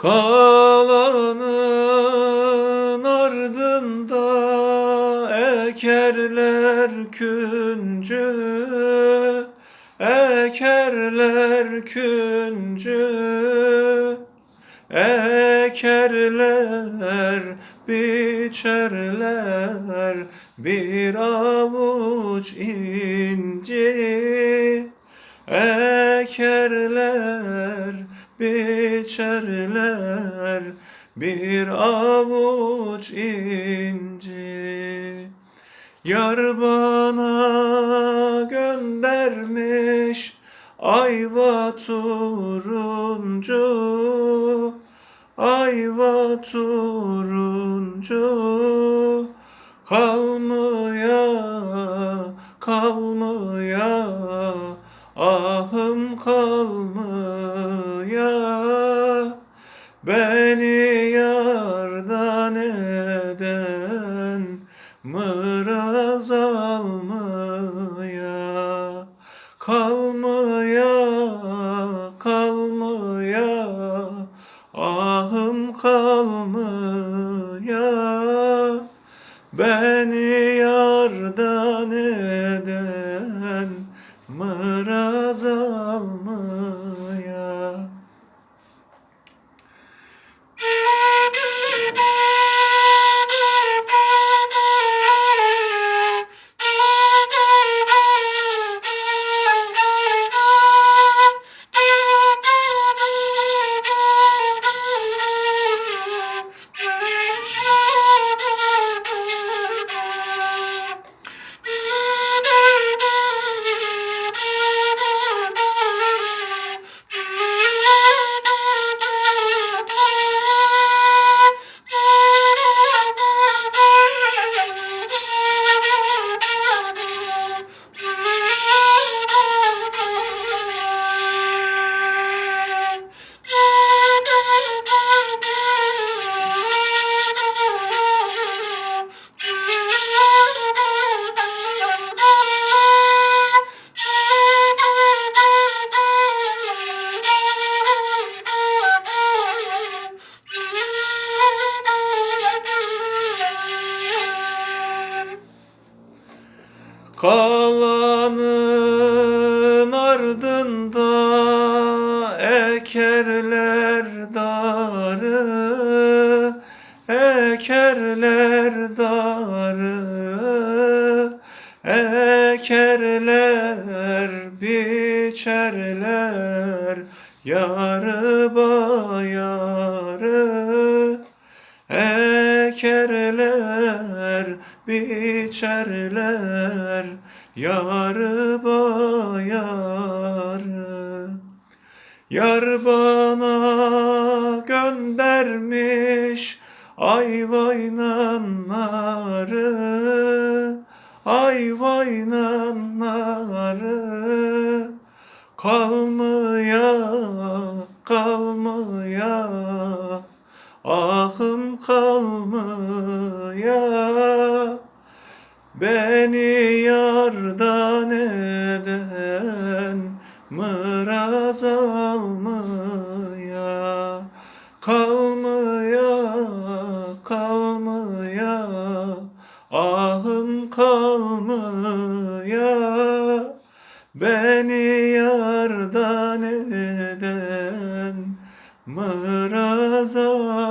Kalanın ardında ekerler küncü Ekerler küncü Ekerler, biçerler bir avuç inci Ekerler, biçerler bir avuç inci Yar bana göndermiş ayva turuncu Ayva turuncu. Kalmaya kalmaya ahım kalmaya beni yardan eden mıraz almaya kalmaya kalmaya ahım kalmaya beni yardan eden Kalanın ardında ekerler darı Ekerler darı Ekerler biçerler Yarı bayarı biçerler, yarı bayarı. Yar bana göndermiş ayvaynanları, ayvaynanları. Kalmaya, kalmaya, ahım kalmaya Beni yardan eden mıraz almaya Kalmaya, kalmaya, ahım kalmaya Beni yardan eden mıraz almaya